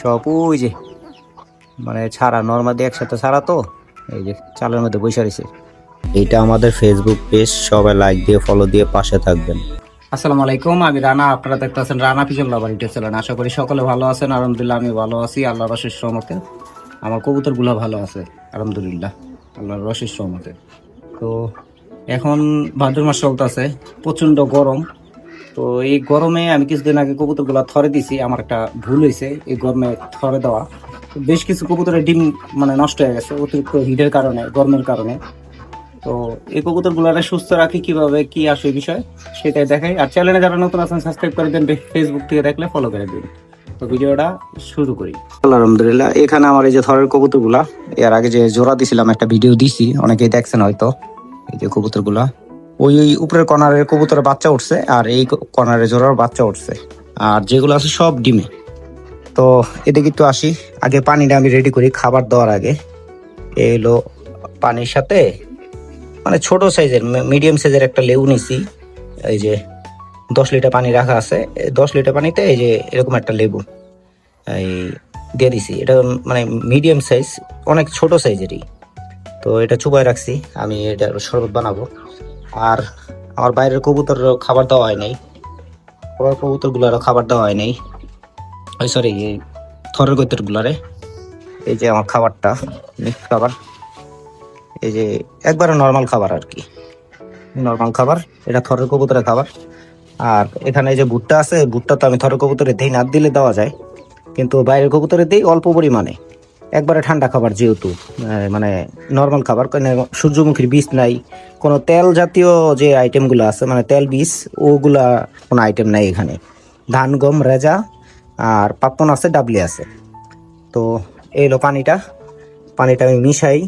সব ওই যে মানে ছাড়া নর্মালি একসাথে ছাড়া তো এই যে চালের মধ্যে বসে রয়েছে। এটা আমাদের ফেসবুক পেজ সবাই লাইক দিয়ে ফলো দিয়ে পাশে থাকবেন। আসসালামু আলাইকুম আমি রানা আপনারা দেখতেছেন রানা পিছল্লা বাড়িতে ছিলেন আশা করি সকলে ভালো আছেন আলহামদুলিল্লাহ আমি ভালো আছি আল্লাহর রশের সহমতে আমার কবুতরগুলো ভালো আছে আলহামদুলিল্লাহ আল্লাহর রশের সহমতে তো এখন ভাদ্র মাস চলতেছে প্রচণ্ড গরম। তো এই গরমে আমি কিছুদিন আগে কবুতরগুলো থরে দিছি, আমার একটা ভুল হয়েছে, এই গরমে থরে দেওয়া। বেশ কিছু কবুতরের ডিম মানে নষ্ট হয়ে গেছে, অতিরিক্ত হিটের কারণে, গরমের কারণে। তো এই কবুতরগুলোরে সুস্থ রাখি কীভাবে, কি আসে বিষয়, সেটাই দেখাই। আর চ্যানেলে যারা নতুন আছেন সাবস্ক্রাইব করে দেন ফেসবুক থেকে দেখলে ফলো করে দিন। তো ভিডিওটা শুরু করি। আলহামদুলিল্লাহ, এখানে আমার এই যে থরের কবুতরগুলা, এর আগে যে জোড়া দিছিলাম, একটা ভিডিও দিছি, অনেকেই দেখছেন হয়তো, এই যে কবুতরগুলা। ওই ওই উপরের কর্নারের কবুতরের বাচ্চা উঠছে আর এই কর্নারের জোড়ার বাচ্চা উঠছে। আর যেগুলো আছে সব ডিমে। তো এদিকে একটু আসি। আগে পানিটা আমি রেডি করি খাবার দেওয়ার আগে। এই হলো পানির সাথে মানে ছোট সাইজের মিডিয়াম সাইজের একটা লেবু নিছি। এই যে দশ লিটার পানি রাখা আছে। দশ লিটার পানিতে এই যে এরকম একটা লেবু এই দিয়ে দিছি। এটা মানে মিডিয়াম সাইজ অনেক ছোট সাইজেরই তো এটা চুবাই রাখছি। আমি এটা শরবত বানাবো। আর আমার বাইরের কবুতর খাবার দেওয়া হয় নাই। ওর কবুতরগুলোরও খাবার দেওয়া হয় নাই। ওই সরি এই থরের কৈতরগুলারে এই যে আমার খাবারটা মিক্স খাবার। এই যে একবারে নর্মাল খাবার আর কি। নর্মাল খাবার, এটা থরের কবুতরের খাবার। আর এখানে যে ভুট্টা আছে, ভুট্টা তো আমি থরের কবুতরে দিই না, দিলে দেওয়া যায়। কিন্তু বাইরের কবুতরে দিই অল্প পরিমাণে। একবারে ঠান্ডা খাবার যেহেতু মানে নর্মাল খাবার সূর্যমুখীর বীজ নাই, কোনো তেল জাতীয় যে আইটেমগুলো আছে মানে তেল বীজ, ওগুলা কোনো আইটেম নাই এখানে। ধান, গম, রেজা আর পাপ্পন আছে, ডাবলি আছে। তো এই হলো পানিটা। পানিটা আমি মিশাই,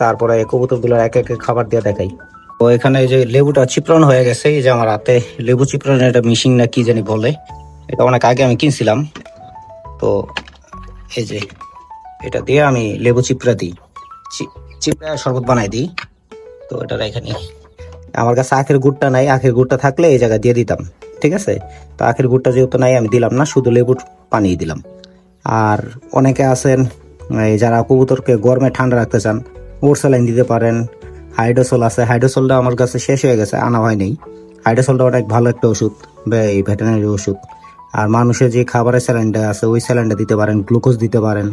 তারপরে কবুতরগুলো এক এক খাবার দিয়ে দেখাই। তো এখানে যে লেবুটা চিপ্রন হয়ে গেছে, এই যে আমার হাতে লেবু চিপ্রনের একটা মিশিং না কি জানি বলে, এটা অনেক আগে আমি কিনছিলাম। তো এই যে এটা দিয়ে আমি লেবু চিপড়া দিই। চিপড়া শরবত বানাই দিই। তো এটা এখানে আমার কাছে আখের গুড়টা নাই, আখের গুড়টা থাকলে এই জায়গায় দিয়ে দিতাম। ঠিক আছে? তো আখের গুড়টা যেহেতু নাই, আমি দিলাম না, শুধু লেবুর পানি দিলাম। আর অনেকে আছেন, এই যারা কবুতরকে গরমে ঠান্ডা রাখতে চান ওরসালাইন দিতে পারেন, হাইড্রোসল আছে। হাইড্রোসলটা আমার কাছে শেষ হয়ে গেছে, আনা হয়নি হাইড্রোসলটা অনেক ভালো একটা ওষুধ এই ভেটেনারি ওষুধ। আর মানুষের যে খাবারের স্যালাইনটা আছে, ওই স্যালাইনটা দিতে পারেন, গ্লুকোজ দিতে পারেন।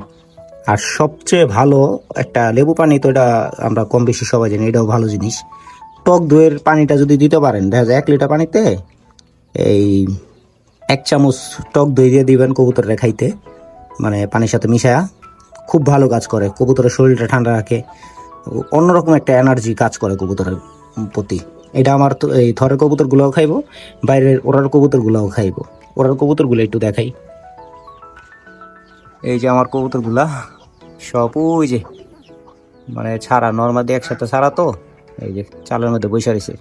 আর সবচেয়ে ভালো একটা লেবু পানি তো এটা আমরা কম বেশি সবাই জানি, এটাও ভালো জিনিস। টক দইয়ের পানিটা যদি দিতে পারেন, দেখা যায় এক লিটার পানিতে এই এক চামচ টক দই দিয়ে দিবেন কবুতরে খাইতে মানে পানির সাথে মিশায়া। খুব ভালো কাজ করে, কবুতরের শরীরটা ঠান্ডা রাখে। অন্যরকম একটা এনার্জি কাজ করে কবুতরের প্রতি। এটা আমার এই থরের কবুতরগুলোও খাইবো, বাইরের ওরার কবুতরগুলোও খাইবো। ওরার কবুতরগুলো একটু দেখাই। এই যে আমার কবুতরগুলা, সব ওই যে মানে ছাড়া নর্মালি একসাথে ছাড়া তো, এই যে চালের মধ্যে বসে রয়েছে।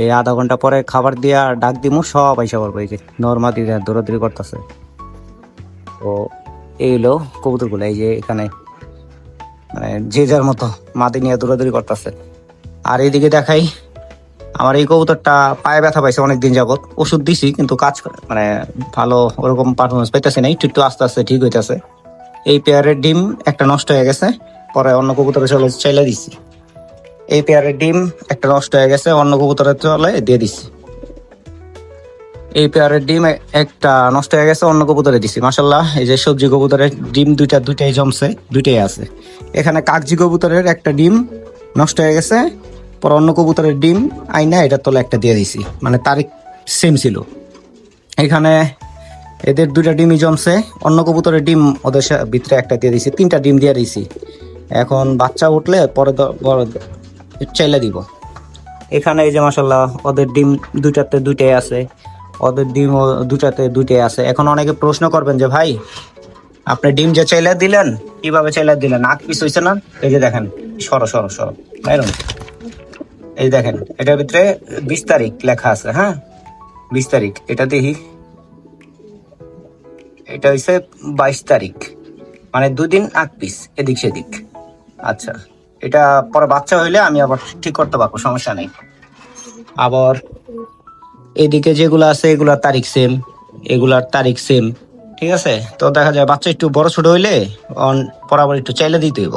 এই আধা ঘণ্টা পরে খাবার দিয়া ডাক দিমু, সব আইসা পড়ব, এই যে নর্মালি দৌড়াদৌড়ি করতেছে। তো এই হলো কবুতরগুলো, এই যে এখানে মানে যে যার মতো মাদি নিয়ে দৌড়াদৌড়ি করতেছে। আর এইদিকে দেখাই আমার এই কবুতরটা পায়ে ব্যথা পাইছে অনেকদিন যাবত ওষুধ দিছি, কিন্তু কাজ মানে ভালো ওরকম পারফরমেন্স পাইতেছে না। একটু একটু আস্তে আস্তে ঠিক হইতেছে। এই পেয়ারের ডিম একটা নষ্ট হয়ে গেছে। পরে অন্য কবুতরে চলে চাইলে দিছি। এই পেয়ারের ডিম একটা নষ্ট হয়ে গেছে। অন্য কবুতরের চলে দিয়ে দিছি। এই পেয়ারের ডিম একটা নষ্ট হয়ে গেছে, অন্য কবুতরে দিছি। মাসাল্লাহ এই যে সবজি কবুতরের ডিম দুইটা দুইটাই জমছে। দুইটাই আছে। এখানে কাগজি কবুতরের একটা ডিম নষ্ট হয়ে গেছে। পর অন্য কবুতরের ডিম আইনা এটার তলে একটা দিয়ে দিছি। মানে তারিখ সেম ছিল। এখানে এদের দুইটা ডিমই জমছে। অন্য কবুতরের ডিম ওদের ভিতরে একটা দিয়ে দিছি। তিনটা ডিম দিয়ে দিছি। এখন বাচ্চা উঠলে পরে চাইলে দিব। এখানে এই যে মাসাল্লাহ ওদের ডিম দুইটাতে দুইটাই আছে। ওদের ডিম দুটাতে দুইটাই আছে। এখন অনেকে প্রশ্ন করবেন যে, ভাই, আপনি ডিম যে চাইলে দিলেন, কীভাবে চাইলে দিলেন? আগ পিস হয়েছে না? এই যে দেখেন, সরো সরো সরো। বাইরন এই দেখেন, এটার ভিতরে বিশ তারিখ লেখা আছে হ্যাঁ? বিশ তারিখ, এটা দেখি। এটা হচ্ছে বাইশ তারিখ মানে দুদিন আগ পিস, এদিক সেদিক। আচ্ছা এটা পরে বাচ্চা হইলে আমি আবার ঠিক করতে পারব, সমস্যা নেই। আবার এদিকে যেগুলো আছে, এগুলার তারিখ সেম এগুলার তারিখ সেম ঠিক আছে? তো দেখা যায় বাচ্চা একটু বড় ছোট হইলে, অন বরাবর একটু চাইলে দিতে হইব।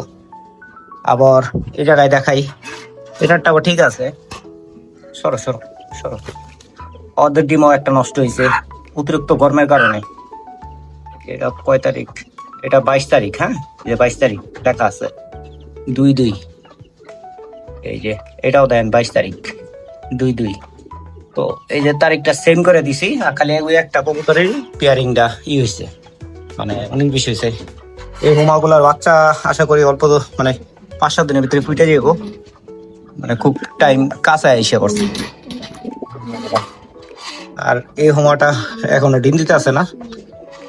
আবার এই জায়গায় দেখাই। এটারটা ঠিক আছে। সরো সরো সরো। অর্ধেক ডিমও একটা নষ্ট হয়েছে অতিরিক্ত গরমের কারণে। এটা কয় তারিখ? এটা বাইশ তারিখ হ্যাঁ? যে বাইশ তারিখ, লেখা আছে। দুই দুই। এই যে, এটাও দেন বাইশ তারিখ। দুই দুই। তো এই যে তারিখটা সেম করে দিছি, আর খালি ওই একটা কবুতরের পেয়ারিংটা ই হয়েছে মানে অনেক বেশি হয়েছে এই হোমাগুলার বাচ্চা, আশা করি অল্প মানে পাঁচ, সাত দিনের ভিতরে ফুটে যাব মানে খুব টাইম কাঁচা এসে করছে আর এই হোমাটা এখনও ডিম দিতে আছে না।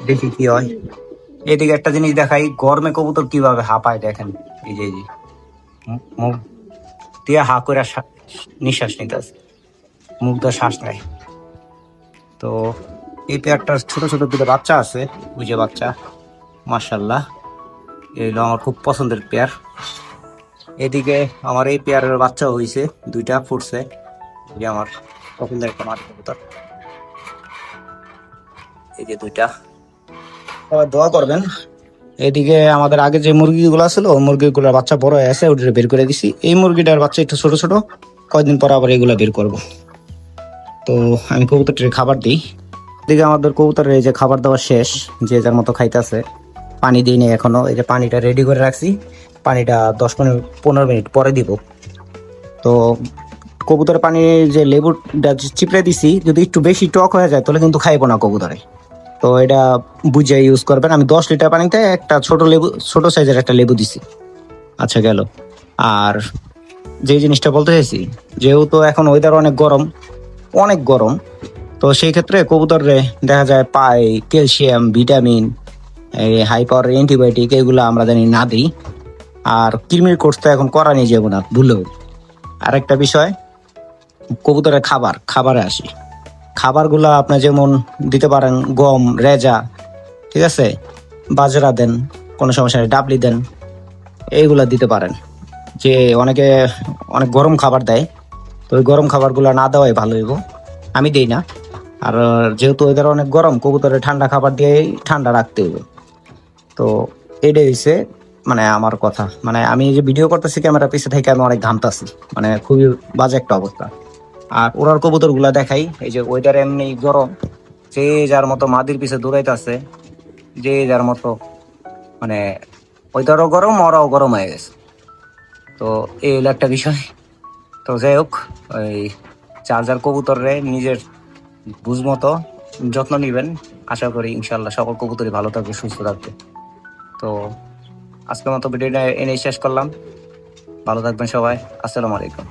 দেখি কি হয়। এদিকে একটা জিনিস দেখাই, গরমে কবুতর কীভাবে হাঁপায় দেখেন। এই যে যে মুখ- দিয়ে হা করে শ্বাস- নিঃশ্বাস নিতে আছে মুখ দিয়ে শ্বাস নেয়। তো এই পেয়ারটার ছোট ছোট দুটো বাচ্চা আছে, বুঝে বাচ্চা। মার্শাল্লাহ এগুলো আমার খুব পছন্দের পেয়ার। এদিকে আমার এই পেয়ারের বাচ্চা হয়েছে দুইটা ফুটছে। যে আমার পছন্দের একটা মাঠ কবুতর এই যে দুইটা। সবাই দোয়া করবেন। এদিকে আমাদের আগে যে মুরগিগুলো ছিল মুরগিগুলোর বাচ্চা বড় হয়ে আছে ওটা বের করে দিছি। এই মুরগিটার বাচ্চা একটু ছোট ছোট, কয়েকদিন পর আবার এগুলো বের করব। তো আমি কবুতরটির খাবার দিই। এদিকে আমাদের কবুতরের এই যে খাবার দেওয়া শেষ, যে যার মতো খাইতেছে, পানি দিই এখনও। এই যে পানিটা রেডি করে রাখছি। পানিটা দশ পনেরো পনেরো মিনিট পরে দিব। তো কবুতরের পানি যে লেবুটা চিপড়ে দিছি, যদি একটু বেশি টক হয়ে যায়, তাহলে কিন্তু খাইবো না কবুতরে। তো এটা বুঝে ইউজ করবেন। আমি দশ লিটার পানিতে একটা ছোট লেবু, ছোট সাইজের একটা লেবু দিছি। আচ্ছা গেল। আর যে জিনিসটা বলতে চাইছি, যেহেতু এখন ওয়েদার অনেক গরম অনেক গরম, তো সেই ক্ষেত্রে কবুতরে দেখা যায় পাই, ক্যালসিয়াম, ভিটামিন, এই হাই পাওয়ার অ্যান্টিবায়োটিক এগুলো আমরা জানি না দিই। আর কৃমির কোর্স তো এখন করা নিয়ে যাব না ভুলেও আরেকটা বিষয়, কবুতরের খাবার, খাবারে আসি। খাবারগুলো আপনার যেমন দিতে পারেন, গম, রেজা, ঠিক আছে? বাজরা দেন, কোনো সমস্যা নেই, ডাবলি দেন, এইগুলা দিতে পারেন। যে অনেকে, অনেক গরম খাবার দেয়, তো ওই গরম খাবারগুলো না দেওয়াই ভালো হইব। আমি দিই না। আর যেহেতু ওদের অনেক গরম কবুতরে ঠান্ডা খাবার দিয়েই ঠান্ডা রাখতে হবে তো এটাই হচ্ছে মানে আমার কথা। মানে আমি যে ভিডিও করতেছি ক্যামেরা পিছে থেকে আমি অনেক ঘামতাছি মানে খুবই বাজে একটা অবস্থা। আর ওরার কবুতরগুলা দেখাই। এই যে ওয়েদার এমনি গরম, যে যার মতো মাদির পিছে দৌড়াইতেছে যে যার মতো মানে ওয়েদারও গরম ওরাও গরম হয়ে গেছে। তো এই হলো একটা বিষয়। তো যাই হোক ওই চার্জার কবুতরে নিজের বুঝ মতো যত্ন নেবেন। আশা করি ইনশাল্লাহ সকল কবুতরই ভালো থাকবে, সুস্থ থাকবে। তো আজকের মতো ভিডিওটা এনে শেষ করলাম। ভালো থাকবেন সবাই। আসসালামু আলাইকুম।